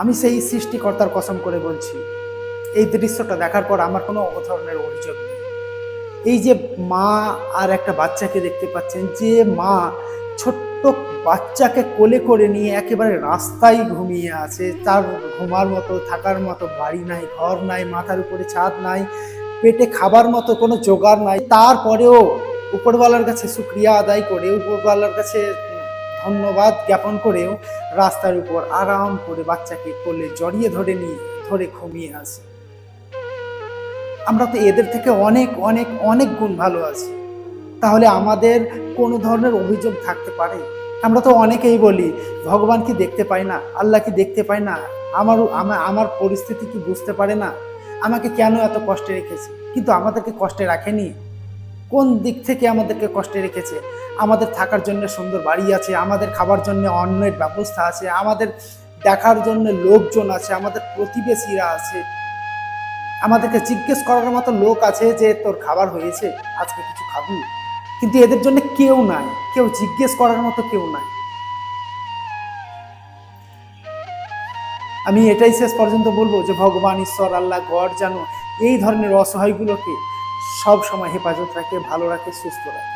আমি সেই সৃষ্টিকর্তার কসম করে বলছি, এই দৃশ্যটা দেখার পর আমার কোনো ধরনের অভিযোগ নেই। এই যে মা আর একটা বাচ্চাকে দেখতে পাচ্ছেন, যে মা ছোট্ট বাচ্চাকে কোলে করে নিয়ে একেবারে রাস্তায় ঘুমিয়ে আছে, তার ঘুমার মতো, থাকার মতো, বাড়ি নাই, ঘর নাই, মাথার উপরে ছাদ নাই, পেটে খাবার মতো কোনো জোগাড় নাই। তারপরেও উপরওয়ালার কাছে শুক্রিয়া আদায় করে, উপরওয়ালার কাছে ধন্যবাদ জ্ঞাপন করেও রাস্তার উপর আরাম করে বাচ্চাকে কোলে জড়িয়ে ধরে নিয়ে, ধরে ঘুমিয়ে আছে আমরা তো এদের থেকে অনেক অনেক অনেক গুণ ভালো আছি। তাহলে আমাদের কোনো ধরনের অভিযোগ থাকতে পারে? আমরা তো অনেকেই বলি, ভগবান কি দেখতে পায় না? আল্লাহ কি দেখতে পায় না? আমার আমার পরিস্থিতি কি বুঝতে পারে না? আমাকে কেন এত কষ্টে রেখেছে? কিন্তু আমাদেরকে কষ্টে রাখেনি। কোন দিক থেকে আমাদেরকে কষ্টে রেখেছে? আমাদের থাকার জন্য সুন্দর বাড়ি আছে, আমাদের খাবার জন্য অন্নের ব্যবস্থা আছে, আমাদের দেখার জন্য লোকজন আছে, আমাদের প্রতিবেশীরা আছে। আমাদেরকে জিজ্ঞেস করার মতো লোক আছে যে, তোর খাবার হয়েছে? আজকে কিছু খাবি? কিন্তু এদের জন্য কেউ নাই, কেউ জিজ্ঞেস করার মতো কেউ নাই। আমি এটাই শেষ পর্যন্ত বলব যে, ভগবান, ঈশ্বর, আল্লাহ, গড যেন এই ধরনের অসহায়গুলোকে সব সময় হেফাজত রাখে ভালো রাখে সুস্থ রাখে।